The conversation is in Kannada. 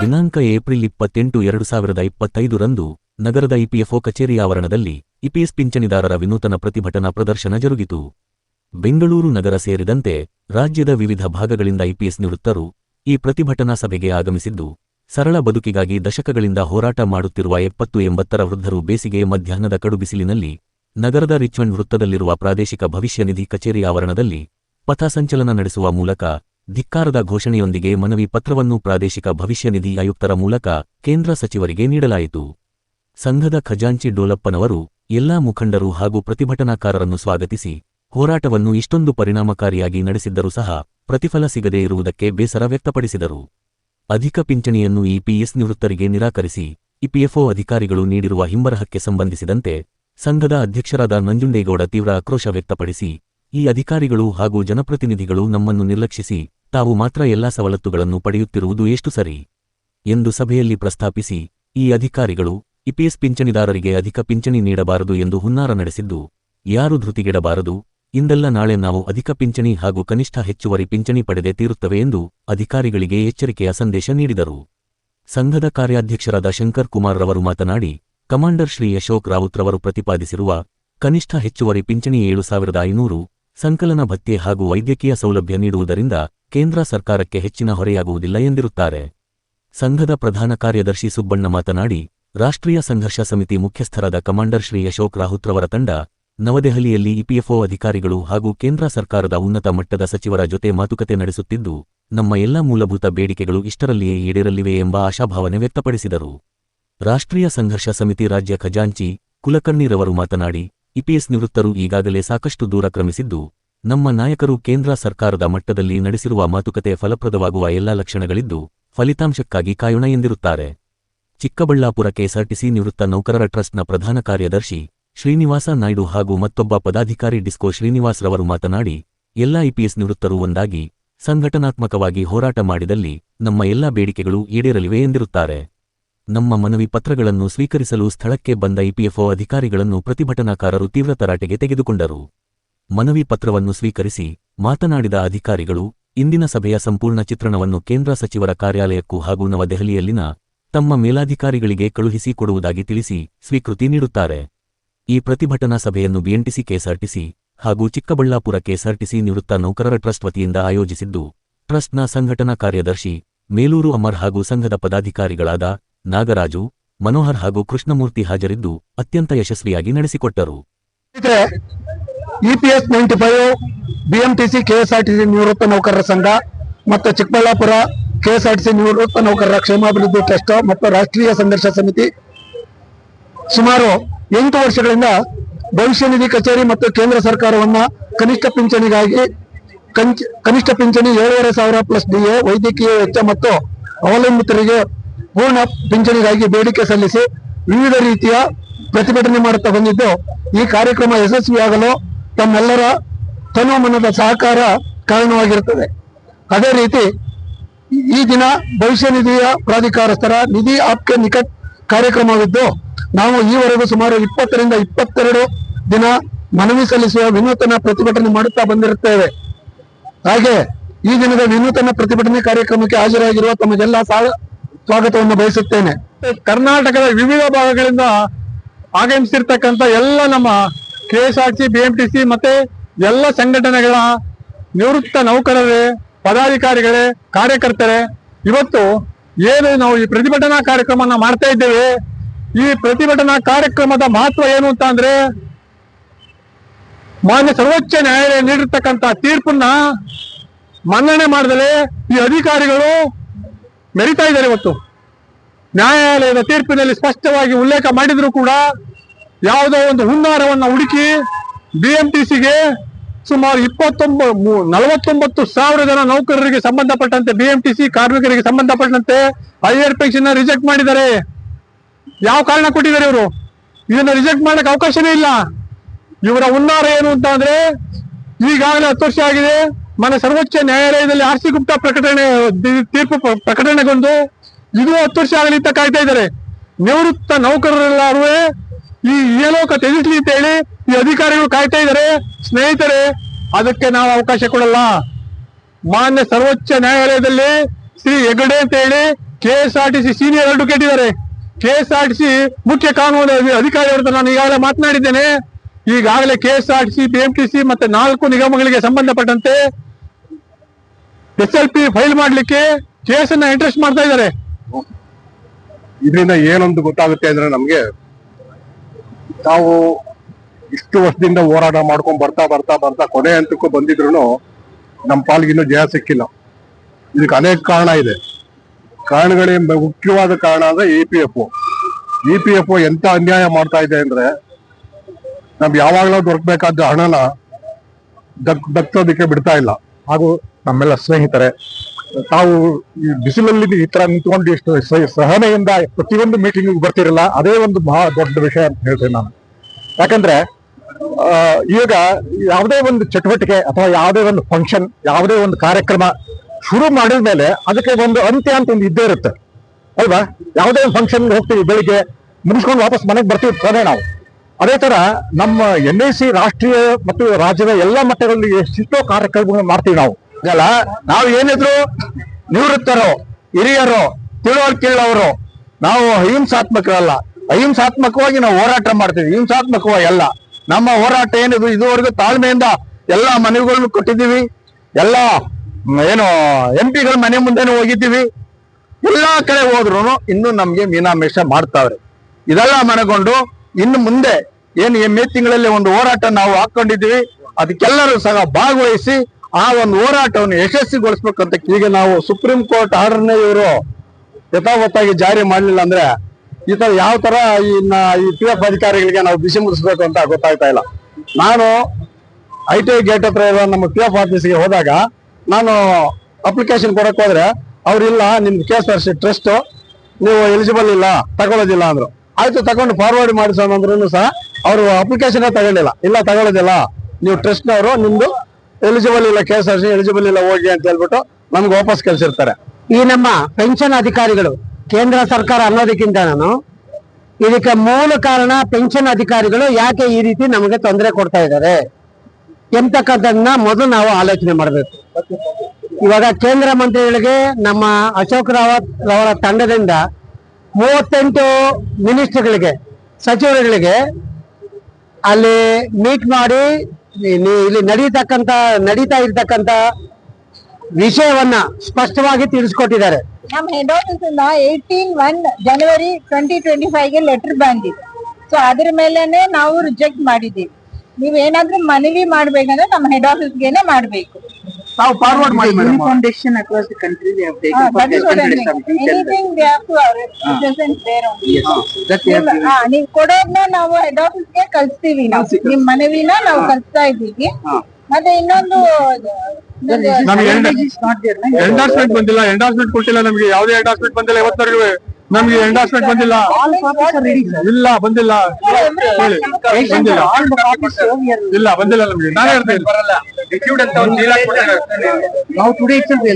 ದಿನಾಂಕ ಏಪ್ರಿಲ್ ಇಪ್ಪತ್ತೆಂಟು ಎರಡು ಸಾವಿರದ ಇಪ್ಪತ್ತೈದರಂದು ನಗರದ ಇಪಿಎಫ್ಒ ಕಚೇರಿ ಆವರಣದಲ್ಲಿ ಇಪಿಎಸ್ ಪಿಂಚಣಿದಾರರ ವಿನೂತನ ಪ್ರತಿಭಟನಾ ಪ್ರದರ್ಶನ ಜರುಗಿತು. ಬೆಂಗಳೂರು ನಗರ ಸೇರಿದಂತೆ ರಾಜ್ಯದ ವಿವಿಧ ಭಾಗಗಳಿಂದ ಇಪಿಎಸ್ ನಿವೃತ್ತರು ಈ ಪ್ರತಿಭಟನಾ ಸಭೆಗೆ ಆಗಮಿಸಿದ್ದು, ಸರಳ ಬದುಕಿಗಾಗಿ ದಶಕಗಳಿಂದ ಹೋರಾಟ ಮಾಡುತ್ತಿರುವ ಎಪ್ಪತ್ತು ಎಂಬತ್ತರ ವೃದ್ಧರು ಬೇಸಿಗೆ ಮಧ್ಯಾಹ್ನದ ಕಡುಬಿಸಿಲಿನಲ್ಲಿ ನಗರದ ರಿಚ್ಮಂಡ್ ವೃತ್ತದಲ್ಲಿರುವ ಪ್ರಾದೇಶಿಕ ಭವಿಷ್ಯ ನಿಧಿ ಕಚೇರಿ ಆವರಣದಲ್ಲಿ ಪಥಸಂಚಲನ ನಡೆಸುವ ಮೂಲಕ ಧಿಕ್ಕಾರದ ಘೋಷಣೆಯೊಂದಿಗೆ ಮನವಿ ಪತ್ರವನ್ನು ಪ್ರಾದೇಶಿಕ ಭವಿಷ್ಯ ನಿಧಿ ಆಯುಕ್ತರ ಮೂಲಕ ಕೇಂದ್ರ ಸಚಿವರಿಗೆ ನೀಡಲಾಯಿತು. ಸಂಘದ ಖಜಾಂಚಿ ಡೋಲಪ್ಪನವರು ಎಲ್ಲಾ ಮುಖಂಡರು ಹಾಗೂ ಪ್ರತಿಭಟನಾಕಾರರನ್ನು ಸ್ವಾಗತಿಸಿ, ಹೋರಾಟವನ್ನು ಇಷ್ಟೊಂದು ಪರಿಣಾಮಕಾರಿಯಾಗಿ ನಡೆಸಿದ್ದರೂ ಸಹ ಪ್ರತಿಫಲ ಸಿಗದೇ ಇರುವುದಕ್ಕೆ ಬೇಸರ ವ್ಯಕ್ತಪಡಿಸಿದರು. ಅಧಿಕ ಪಿಂಚಣಿಯನ್ನು ಇಪಿಎಸ್ ನಿವೃತ್ತರಿಗೆ ನಿರಾಕರಿಸಿ ಇಪಿಎಫ್ಒ ಅಧಿಕಾರಿಗಳು ನೀಡಿರುವ ಹಿಂಬರಹಕ್ಕೆ ಸಂಬಂಧಿಸಿದಂತೆ ಸಂಘದ ಅಧ್ಯಕ್ಷರಾದ ನಂಜುಂಡೇಗೌಡ ತೀವ್ರ ಆಕ್ರೋಶ ವ್ಯಕ್ತಪಡಿಸಿ, ಈ ಅಧಿಕಾರಿಗಳು ಹಾಗೂ ಜನಪ್ರತಿನಿಧಿಗಳು ನಮ್ಮನ್ನು ನಿರ್ಲಕ್ಷಿಸಿ ತಾವು ಮಾತ್ರ ಎಲ್ಲಾ ಸವಲತ್ತುಗಳನ್ನು ಪಡೆಯುತ್ತಿರುವುದು ಎಷ್ಟು ಸರಿ? ಎಂದು ಸಭೆಯಲ್ಲಿ ಪ್ರಸ್ತಾಪಿಸಿ, ಈ ಅಧಿಕಾರಿಗಳು ಇಪಿಎಸ್ ಪಿಂಚಣಿದಾರರಿಗೆ ಅಧಿಕ ಪಿಂಚಣಿ ನೀಡಬಾರದು ಎಂದು ಹುನ್ನಾರ ನಡೆಸಿದ್ದು, ಯಾರು ಧೃತಿಗೆಡಬಾರದು? ಇಂದಲ್ಲ ನಾಳೆ ನಾವು ಅಧಿಕ ಪಿಂಚಣಿ ಹಾಗೂ ಕನಿಷ್ಠ ಹೆಚ್ಚುವರಿ ಪಿಂಚಣಿ ಪಡೆದೇ ತೀರುತ್ತವೆ ಎಂದು ಅಧಿಕಾರಿಗಳಿಗೆ ಎಚ್ಚರಿಕೆಯ ಸಂದೇಶ ನೀಡಿದರು. ಸಂಘದ ಕಾರ್ಯಾಧ್ಯಕ್ಷರಾದ ಶಂಕರ್ ಕುಮಾರ್ ರವರು ಮಾತನಾಡಿ, ಕಮಾಂಡರ್ ಶ್ರೀ ಅಶೋಕ್ ರಾವುತ್ ರವರು ಪ್ರತಿಪಾದಿಸಿರುವ ಕನಿಷ್ಠ ಹೆಚ್ಚುವರಿ ಪಿಂಚಣಿ ಏಳು ಸಾವಿರದ ಐನೂರು ಸಂಕಲನ ಭತ್ಯೆ ಹಾಗೂ ವೈದ್ಯಕೀಯ ಸೌಲಭ್ಯ ನೀಡುವುದರಿಂದ ಕೇಂದ್ರ ಸರ್ಕಾರಕ್ಕೆ ಹೆಚ್ಚಿನ ಹೊರೆಯಾಗುವುದಿಲ್ಲ ಎಂದಿರುತ್ತಾರೆ. ಸಂಘದ ಪ್ರಧಾನ ಕಾರ್ಯದರ್ಶಿ ಸುಬ್ಬಣ್ಣ ಮಾತನಾಡಿ, ರಾಷ್ಟ್ರೀಯ ಸಂಘರ್ಷ ಸಮಿತಿ ಮುಖ್ಯಸ್ಥರಾದ ಕಮಾಂಡರ್ ಶ್ರೀ ಅಶೋಕ್ ರಾಹುತ್ರವರ ತಂಡ, ನವದೆಹಲಿಯಲ್ಲಿ ಇಪಿಎಫ್ಒ ಅಧಿಕಾರಿಗಳು ಹಾಗೂ ಕೇಂದ್ರ ಸರ್ಕಾರದ ಉನ್ನತ ಮಟ್ಟದ ಸಚಿವರ ಜೊತೆ ಮಾತುಕತೆ ನಡೆಸುತ್ತಿದ್ದು, ನಮ್ಮ ಎಲ್ಲ ಮೂಲಭೂತ ಬೇಡಿಕೆಗಳು ಇಷ್ಟರಲ್ಲಿಯೇ ಈಡೇರಲಿವೆ ಎಂಬ ಆಶಾಭಾವನೆ ವ್ಯಕ್ತಪಡಿಸಿದರು. ರಾಷ್ಟ್ರೀಯ ಸಂಘರ್ಷ ಸಮಿತಿ ರಾಜ್ಯ ಖಜಾಂಚಿ ಕುಲಕರ್ಣಿರವರು ಮಾತನಾಡಿ ಇಪಿಎಸ್ ನಿವೃತ್ತರು ಈಗಾಗಲೇ ಸಾಕಷ್ಟು ದೂರ ಕ್ರಮಿಸಿದ್ದು, ನಮ್ಮ ನಾಯಕರು ಕೇಂದ್ರ ಸರ್ಕಾರದ ಮಟ್ಟದಲ್ಲಿ ನಡೆಸಿರುವ ಮಾತುಕತೆ ಫಲಪ್ರದವಾಗುವ ಎಲ್ಲಾ ಲಕ್ಷಣಗಳಿದ್ದು, ಫಲಿತಾಂಶಕ್ಕಾಗಿ ಕಾಯೋಣ ಎಂದಿರುತ್ತಾರೆ. ಚಿಕ್ಕಬಳ್ಳಾಪುರ ಕೆಎಸ್ಆರ್ಟಿಸಿ ನಿವೃತ್ತ ನೌಕರರ ಟ್ರಸ್ಟ್ನ ಪ್ರಧಾನ ಕಾರ್ಯದರ್ಶಿ ಶ್ರೀನಿವಾಸ ನಾಯ್ಡು ಹಾಗೂ ಮತ್ತೊಬ್ಬ ಪದಾಧಿಕಾರಿ ಡಿಸ್ಕೋ ಶ್ರೀನಿವಾಸ್ ರವರು ಮಾತನಾಡಿ, ಎಲ್ಲಾ ಇಪಿಎಸ್ ನಿವೃತ್ತರು ಒಂದಾಗಿ, ಸಂಘಟನಾತ್ಮಕವಾಗಿ ಹೋರಾಟ ಮಾಡಿದಲ್ಲಿ ನಮ್ಮ ಎಲ್ಲಾ ಬೇಡಿಕೆಗಳು ಈಡೇರಲಿವೆ ಎಂದಿರುತ್ತಾರೆ. ನಮ್ಮ ಮನವಿ ಪತ್ರಗಳನ್ನು ಸ್ವೀಕರಿಸಲು ಸ್ಥಳಕ್ಕೆ ಬಂದ ಇಪಿಎಫ್ಒ ಅಧಿಕಾರಿಗಳನ್ನು ಪ್ರತಿಭಟನಾಕಾರರು ತೀವ್ರ ತರಾಟೆಗೆ ತೆಗೆದುಕೊಂಡರು. ಮನವಿ ಪತ್ರವನ್ನು ಸ್ವೀಕರಿಸಿ ಮಾತನಾಡಿದ ಅಧಿಕಾರಿಗಳು, ಇಂದಿನ ಸಭೆಯ ಸಂಪೂರ್ಣ ಚಿತ್ರಣವನ್ನು ಕೇಂದ್ರ ಸಚಿವರ ಕಾರ್ಯಾಲಯಕ್ಕೂ ಹಾಗೂ ನವದೆಹಲಿಯಲ್ಲಿನ ತಮ್ಮ ಮೇಲಾಧಿಕಾರಿಗಳಿಗೆ ಕಳುಹಿಸಿ ಕೊಡುವುದಾಗಿ ತಿಳಿಸಿ ಸ್ವೀಕೃತಿ ನೀಡುತ್ತಾರೆ. ಈ ಪ್ರತಿಭಟನಾ ಸಭೆಯನ್ನು ಬಿಎಂಟಿಸಿ ಕೆಎಸ್ಆರ್ಟಿಸಿ ಹಾಗೂ ಚಿಕ್ಕಬಳ್ಳಾಪುರ ಕೆಎಸ್ಆರ್ಟಿಸಿ ನಿವೃತ್ತ ನೌಕರರ ಟ್ರಸ್ಟ್ ವತಿಯಿಂದ ಆಯೋಜಿಸಿದ್ದು, ಟ್ರಸ್ಟ್ನ ಸಂಘಟನಾ ಕಾರ್ಯದರ್ಶಿ, ಮೇಲೂರು ಅಮರ್ ಹಾಗೂ ಸಂಘದ ಪದಾಧಿಕಾರಿಗಳಾದ ನಾಗರಾಜು, ಮನೋಹರ್ ಹಾಗೂ ಕೃಷ್ಣಮೂರ್ತಿ ಹಾಜರಿದ್ದು ಅತ್ಯಂತ ಯಶಸ್ವಿಯಾಗಿ ನಡೆಸಿಕೊಟ್ಟರು. EPS ninety five BMTC KSRTC ನಿವೃತ್ತ ನೌಕರರ ಸಂಘ ಮತ್ತು ಚಿಕ್ಕಬಳ್ಳಾಪುರ ಕೆಎಸ್ಆರ್ಟಿಸಿ ನಿವೃತ್ತ ನೌಕರರ ಕ್ಷೇಮಾಭಿವೃದ್ಧಿ ಟ್ರಸ್ಟ್ ಮತ್ತು ರಾಷ್ಟ್ರೀಯ ಸಂಘರ್ಷ ಸಮಿತಿ. ಸುಮಾರು ಎಂಟು ವರ್ಷಗಳಿಂದ ಭವಿಷ್ಯ ನಿಧಿ ಕಚೇರಿ ಮತ್ತು ಕೇಂದ್ರ ಸರ್ಕಾರವನ್ನ ಕನಿಷ್ಠ ಪಿಂಚಣಿಗಾಗಿ ಕನಿಷ್ಠ ಪಿಂಚಣಿ ಏಳೂವರೆ ಸಾವಿರ ಪ್ಲಸ್ ಡಿಎ ವೈದ್ಯಕೀಯ ವೆಚ್ಚ ಮತ್ತು ಅವಲಂಬಿತರಿಗೆ ಪೂರ್ಣ ಪಿಂಚಣಿಗಾಗಿ ಬೇಡಿಕೆ ಸಲ್ಲಿಸಿ ವಿವಿಧ ರೀತಿಯ ಪ್ರತಿಭಟನೆ ಮಾಡುತ್ತಾ ಬಂದಿದ್ದು, ಈ ಕಾರ್ಯಕ್ರಮ ಯಶಸ್ವಿಯಾಗಲು ತಮ್ಮೆಲ್ಲರ ತನು ಮನದ ಸಹಕಾರ ಕಾರಣವಾಗಿರುತ್ತದೆ. ಅದೇ ರೀತಿ, ಈ ದಿನ ಭವಿಷ್ಯ ನಿಧಿಯ ಪ್ರಾಧಿಕಾರಸ್ಥರ ನಿಧಿ ಆಪ್ಕೆ ನಿಕಟ್ ಕಾರ್ಯಕ್ರಮವಿದ್ದು, ನಾವು ಈವರೆಗೂ ಸುಮಾರು ಇಪ್ಪತ್ತರಿಂದ ಇಪ್ಪತ್ತೆರಡು ದಿನ ಮನವಿ ಸಲ್ಲಿಸುವ ವಿನೂತನ ಪ್ರತಿಭಟನೆ ಮಾಡುತ್ತಾ ಬಂದಿರುತ್ತೇವೆ. ಹಾಗೆ, ಈ ದಿನದ ವಿನೂತನ ಪ್ರತಿಭಟನೆ ಕಾರ್ಯಕ್ರಮಕ್ಕೆ ಹಾಜರಾಗಿರುವ ತಮಗೆಲ್ಲ ಸಾ- ಸ್ವಾಗತವನ್ನು ಬಯಸುತ್ತೇನೆ. ಕರ್ನಾಟಕದ ವಿವಿಧ ಭಾಗಗಳಿಂದ ಆಗಮಿಸಿರ್ತಕ್ಕಂಥ ಎಲ್ಲ ನಮ್ಮ K S R C B M T C ಮತ್ತೆ ಎಲ್ಲ ಸಂಘಟನೆಗಳ ನಿವೃತ್ತ ನೌಕರರೇ, ಪದಾಧಿಕಾರಿಗಳೇ, ಕಾರ್ಯಕರ್ತರೇ, ಇವತ್ತು ಏನು ನಾವು ಈ ಪ್ರತಿಭಟನಾ ಕಾರ್ಯಕ್ರಮನ ಮಾಡ್ತಾ ಇದ್ದೇವೆ. ಈ ಪ್ರತಿಭಟನಾ ಕಾರ್ಯಕ್ರಮದ ಮಹತ್ವ ಏನು ಅಂತ ಅಂದ್ರೆ, ಮಾನ್ಯ ಸರ್ವೋಚ್ಚ ನ್ಯಾಯಾಲಯ ನೀಡಿರ್ತಕ್ಕಂಥ ತೀರ್ಪನ್ನ ಮನ್ನಣೆ ಮಾಡಿದರೆ ಈ ಅಧಿಕಾರಿಗಳು ಮೆರಿತಾ ಇದ್ದಾರೆ ಇವತ್ತು ನ್ಯಾಯಾಲಯದ ತೀರ್ಪಿನಲ್ಲಿ ಸ್ಪಷ್ಟವಾಗಿ ಉಲ್ಲೇಖ ಮಾಡಿದ್ರು ಕೂಡ ಯಾವುದೋ ಒಂದು ಹುನ್ನಾರವನ್ನ ಹುಡುಕಿ ಬಿಎಂಟಿಸಿಗೆ ಸುಮಾರು ಇಪ್ಪತ್ತೊಂಬ, ಮೂ- ನಲವತ್ತೊಂಬತ್ತು ಸಾವಿರ ಜನ ನೌಕರರಿಗೆ ಸಂಬಂಧಪಟ್ಟಂತೆ, ಬಿಎಂಟಿಸಿ ಕಾರ್ಮಿಕರಿಗೆ ಸಂಬಂಧಪಟ್ಟಂತೆ ಹೈಯರ್ ಪೆನ್ಷನ್ ರಿಜೆಕ್ಟ್ ಮಾಡಿದ್ದಾರೆ. ಯಾವ ಕಾರಣ ಕೊಟ್ಟಿದ್ದಾರೆ ಇವರು? ಇದನ್ನ ರಿಜೆಕ್ಟ್ ಮಾಡಕ್ಕೆ ಅವಕಾಶನೇ ಇಲ್ಲ. ಇವರ ಹುನ್ನಾರ ಏನು ಅಂತ ಅಂದ್ರೆ ಈಗಾಗಲೇ ಹತ್ತು ವರ್ಷ ಆಗಿದೆ. ಮನೆ ಸರ್ವೋಚ್ಚ ನ್ಯಾಯಾಲಯದಲ್ಲಿ ಆರ್ ಸಿ ಗುಪ್ತಾ ಪ್ರಕಟಣೆ ತೀರ್ಪು ಪ್ರ- ಪ್ರಕಟಣೆಗೊಂಡು ಇದು ಹತ್ತು ವರ್ಷ ಆಗಲಿ ಅಂತ ಕಾಯ್ತಾ ಇದ್ದಾರೆ. ನಿವೃತ್ತ ನೌಕರರೆಲ್ಲರೂ ಈ ಏಲೋಕ ತೆಗಿಸ್ಲಿ ಅಂತ ಹೇಳಿ ಈ ಅಧಿಕಾರಿಗಳು ಕಾಯ್ತಾ ಇದ್ದಾರೆ. ಸ್ನೇಹಿತರೆ, ಅದಕ್ಕೆ ನಾವು ಅವಕಾಶ ಕೊಡಲ್ಲ. ಮಾನ್ಯ ಸರ್ವೋಚ್ಚ ನ್ಯಾಯಾಲಯದಲ್ಲಿ ಶ್ರೀ ಹೆಗಡೆ ಅಂತ ಹೇಳಿ K S R T C senior advocate ಇದ್ದಾರೆ. K S R T C ಮುಖ್ಯ ಕಾನೂನು ಅಧಿಕಾರಿ ಅವ್ರ ನಾನು ಈಗಾಗಲೇ ಮಾತನಾಡಿದ್ದೇನೆ. ಈಗಾಗಲೇ K S R T C P M T C ಮತ್ತೆ ನಾಲ್ಕು ನಿಗಮಗಳಿಗೆ ಸಂಬಂಧಪಟ್ಟಂತೆ ಎಸ್ ಎಲ್ ಪಿ ಫೈಲ್ ಮಾಡ್ಲಿಕ್ಕೆ ಕೇಸನ್ನ ಇಂಟ್ರೆಸ್ಟ್ ಮಾಡ್ತಾ ಇದ್ದಾರೆ. ಇದರಿಂದ ಏನೊಂದು ಗೊತ್ತಾಗುತ್ತೆ ಅಂದ್ರೆ ನಮ್ಗೆ ನಾವು ಇಷ್ಟು ವರ್ಷದಿಂದ ಹೋರಾಟ ಮಾಡ್ಕೊಂಡ್ ಬರ್ತಾ ಬರ್ತಾ ಬರ್ತಾ ಕೊನೆ ಹಂತಕ್ಕೂ ಬಂದಿದ್ರು ನಮ್ಮ ಪಾಲ್ಗೆ ಇನ್ನೂ ಜಯ ಸಿಕ್ಕಿಲ್ಲ. ಇದಕ್ಕೆ ಅನೇಕ ಕಾರಣ ಇದೆ. ಕಾರಣಗಳೇ ಮುಖ್ಯವಾದ ಕಾರಣ ಅಂದ್ರೆ E P F E P F ಎಂತ ಅನ್ಯಾಯ ಮಾಡ್ತಾ ಇದೆ ಅಂದ್ರೆ ನಮ್ಗೆ ಯಾವಾಗ್ಲೂ ದೊರಕಬೇಕಾದ ಹಣನ ದಕ್ ದಕ್ಕೋದಕ್ಕೆ ಬಿಡ್ತಾ ಇಲ್ಲ. ಹಾಗೂ ನಮ್ಮೆಲ್ಲ ಸ್ನೇಹಿತರೆ, ತಾವು ಈ ಬಿಸಿಲಲ್ಲಿ ಈ ತರ ನಿಂತ್ಕೊಂಡು ಎಷ್ಟು ಸಹನೆಯಿಂದ ಪ್ರತಿಯೊಂದು ಮೀಟಿಂಗ್ ಬರ್ತಿರಲ್ಲ, ಅದೇ ಒಂದು ಬಹಳ ದೊಡ್ಡ ವಿಷಯ ಅಂತ ಹೇಳ್ತೇನೆ ನಾನು. ಯಾಕಂದ್ರೆ ಈಗ ಯಾವುದೇ ಒಂದು ಚಟುವಟಿಕೆ ಅಥವಾ ಯಾವುದೇ ಒಂದು ಫಂಕ್ಷನ್ ಯಾವುದೇ ಒಂದು ಕಾರ್ಯಕ್ರಮ ಶುರು ಮಾಡಿದ ಮೇಲೆ ಅದಕ್ಕೆ ಒಂದು ಅಂತ್ಯ ಅಂತ ಒಂದು ಇದ್ದೇ ಇರುತ್ತೆ. ಅಲ್ವಾ? ಯಾವುದೇ ಒಂದು ಫಂಕ್ಷನ್ ಹೋಗ್ತೀವಿ, ಬೆಳಿಗ್ಗೆ ಮುಗಿಸ್ಕೊಂಡು ವಾಪಸ್ ಮನೆಗೆ ಬರ್ತೀವಿ ತಾನೇ ನಾವು. ಅದೇ ತರ ನಮ್ಮ ಎನ್ ಸಿ ರಾಷ್ಟ್ರೀಯ ಮತ್ತು ರಾಜ್ಯದ ಎಲ್ಲಾ ಮಟ್ಟಗಳಲ್ಲಿ ಎಷ್ಟೆಷ್ಟೋ ಕಾರ್ಯಕ್ರಮಗಳು ಮಾಡ್ತೀವಿ ನಾವು. ಅಲ್ಲ ನಾವು ಏನಿದ್ರು ನಿವೃತ್ತರು, ಹಿರಿಯರು ತಿಳುವಳಿಕೆಳ್ಳವರು ನಾವು ಅಹಿಂಸಾತ್ಮಕರಲ್ಲ. ಅಹಿಂಸಾತ್ಮಕವಾಗಿ ನಾವು ಹೋರಾಟ ಮಾಡ್ತೀವಿ ಹಿಂಸಾತ್ಮಕವಾಗಿ ಅಲ್ಲ. ನಮ್ಮ ಹೋರಾಟ ಏನಿದು? ಇದುವರೆಗೂ ತಾಳ್ಮೆಯಿಂದ ಎಲ್ಲಾ ಮನೆಗಳನ್ನು ಕೊಟ್ಟಿದ್ದೀವಿ. ಎಲ್ಲ ಏನು ಎಂ ಪಿಗಳ ಮನೆ ಮುಂದೆನೂ ಹೋಗಿದ್ದೀವಿ. ಎಲ್ಲಾ ಕಡೆ ಹೋದ್ರು ಇನ್ನು ನಮ್ಗೆ ಮೀನಾಮೇಷ ಮಾಡ್ತಾವ್ರೆ. ಇದೆಲ್ಲ ಮನಗೊಂಡು ಇನ್ನು ಮುಂದೆ ಏನು ಮೇ ತಿಂಗಳಲ್ಲಿ ಒಂದು ಹೋರಾಟ ನಾವು ಹಾಕೊಂಡಿದ್ದೀವಿ ಅದಕ್ಕೆಲ್ಲರೂ ಸಹ ಭಾಗವಹಿಸಿ ಆ ಒಂದು ಹೋರಾಟವನ್ನು ಯಶಸ್ವಿಗೊಳಿಸ್ಬೇಕಂತ ಈಗ ನಾವು ಸುಪ್ರೀಂ ಕೋರ್ಟ್ ಆರ್ಡರ್ನೇ ಇವರು ಯಥಾವತ್ತಾಗಿ ಜಾರಿ ಮಾಡಲಿಲ್ಲ ಅಂದ್ರೆ ಈ ತರ ಯಾವ ತರ ಇನ್ನ ಈ ಪಿ ಎಫ್ ಅಧಿಕಾರಿಗಳಿಗೆ ನಾವು ಬಿಸಿ ಮುಗಿಸ್ಬೇಕು ಅಂತ ಗೊತ್ತಾಗ್ತಾ ಇಲ್ಲ. ನಾನು ಐ ಟಿ ಐ ಗೇಟ್ ಹತ್ರ ಇರೋ ನಮ್ಮ ಪಿ ಎಫ್ ಆಫೀಸ್ಗೆ ಹೋದಾಗ ನಾನು ಅಪ್ಲಿಕೇಶನ್ ಕೊಡಕ್ ಹೋದ್ರೆ ಅವ್ರಿಲ್ಲ ನಿಮ್ದು K S R C trust ನೀವು ಎಲಿಜಿಬಲ್ ಇಲ್ಲ, ತಗೊಳ್ಳೋದಿಲ್ಲ ಅಂದ್ರು. ಆಯ್ತು, ತಗೊಂಡು ಫಾರ್ವರ್ಡ್ ಮಾಡಿಸೋಣ ಅಂದ್ರೂ ಸಹ ಅವರು ಅಪ್ಲಿಕೇಶನ್ ತಗೊಳ್ಳಿಲ್ಲ. ಇಲ್ಲ, ತಗೊಳ್ಳೋದಿಲ್ಲ. ನೀವು ಟ್ರಸ್ಟ್ನವರು ನಿಮ್ದು ಎಲಿಜಿಬಲ್ ಇಲ್ಲ ಕೆ ಎಸ್ ಆರ್ ಎಲಿಜಿಬಲ್ ಇಲ್ಲ, ಹೋಗಿ ಅಂತ ಹೇಳ್ಬಿಟ್ಟು ನಮ್ಗೆ ವಾಪಸ್ ಕಳಿಸಿರ್ತಾರೆ. ಈ ನಮ್ಮ ಪೆನ್ಷನ್ ಅಧಿಕಾರಿಗಳು, ಕೇಂದ್ರ ಸರ್ಕಾರ ಅನ್ನೋದಕ್ಕಿಂತ ನಾನು, ಇದಕ್ಕೆ ಮೂಲ ಕಾರಣ ಪೆನ್ಷನ್ ಅಧಿಕಾರಿಗಳು ಯಾಕೆ ಈ ರೀತಿ ನಮಗೆ ತೊಂದರೆ ಕೊಡ್ತಾ ಇದ್ದಾರೆ ಎಂತಕ್ಕಂಥದ್ದನ್ನ ಮೊದಲು ನಾವು ಆಲೋಚನೆ ಮಾಡಬೇಕು. ಇವಾಗ ಕೇಂದ್ರ ಮಂತ್ರಿಗಳಿಗೆ ನಮ್ಮ ಅಶೋಕ್ ರಾವತ್ ಅವರ ತಂಡದಿಂದ ಮೂವತ್ತೆಂಟು ಮಿನಿಸ್ಟರ್ಗಳಿಗೆ, ಸಚಿವರುಗಳಿಗೆ ಅಲ್ಲಿ ಮೀಟ್ ಮಾಡಿ ಇಲ್ಲಿ ನಡೀತಕ್ಕಂತ ನಡೀತಾ ಇರ್ತಕ್ಕಂತ ವಿಷಯವನ್ನ ಸ್ಪಷ್ಟವಾಗಿ ತಿಳಿಸ್ಕೊಟ್ಟಿದ್ದಾರೆ. ನಮ್ಮ ಹೆಡ್ ಆಫೀಸ್ ಇಂದ eighteen one January twenty twenty ಫೈವ್ಗೆ letter ಬಂದಿದೆ. ಸೊ ಅದ್ರ ಮೇಲೆನೆ ನಾವು ರಿಜೆಕ್ಟ್ ಮಾಡಿದ್ದೀವಿ. ನೀವೇನಾದ್ರೂ ಮನವಿ ಮಾಡ್ಬೇಕಂದ್ರೆ ನಮ್ಮ ಹೆಡ್ ಆಫೀಸ್ಗೆನೆ ಮಾಡ್ಬೇಕು. ಅವ್ರು ಫಾರ್ವರ್ಡ್ ಮಾಡಿದ್ರು uni foundation across the country they have taken for this country anything they have to our it doesn't bear on us ಹಾ ನೀವು ಕೊಡೋದ್ನ ನಾವು ಹೆಡ್ ಆಫೀಸ್ಗೆ ಕಳಿಸ್ತೀವಿ ನಿಮ್ಮ ಮನವಿನ ನಾವು ಕಳಿಸ್ತಾ ಇದ್ದೀವಿ. ಹಾ. ಮತ್ತೆ ಇನ್ನೊಂದು ನಾನು ಎಂಡೋರ್ಸ್ಮೆಂಟ್ ಬಂದಿಲ್ಲ ಎಂಡೋರ್ಸ್ಮೆಂಟ್ ಕೊಟ್ಟಿಲ್ಲ ನಮಗೆ ಯಾವ ಎಂಡೋರ್ಸ್ಮೆಂಟ್ ಬಂದಿಲ್ಲ ಇವತ್ತರೆಗೂ ನಮ್ಗೆ ಎಂಡಾರ್ಸ್ಮೆಂಟ್ ಬಂದಿಲ್ಲ All copies are ready, sir. ಇಲ್ಲ ಬಂದಿಲ್ಲ ಹೇಳಿ ಬಂದಿಲ್ಲ All the copies show we are. ಇಲ್ಲ ಬಂದಿಲ್ಲ ನಮ್ಗೆ ನಾನೇ ಹೇಳ್ತೀನಿ Now today itself we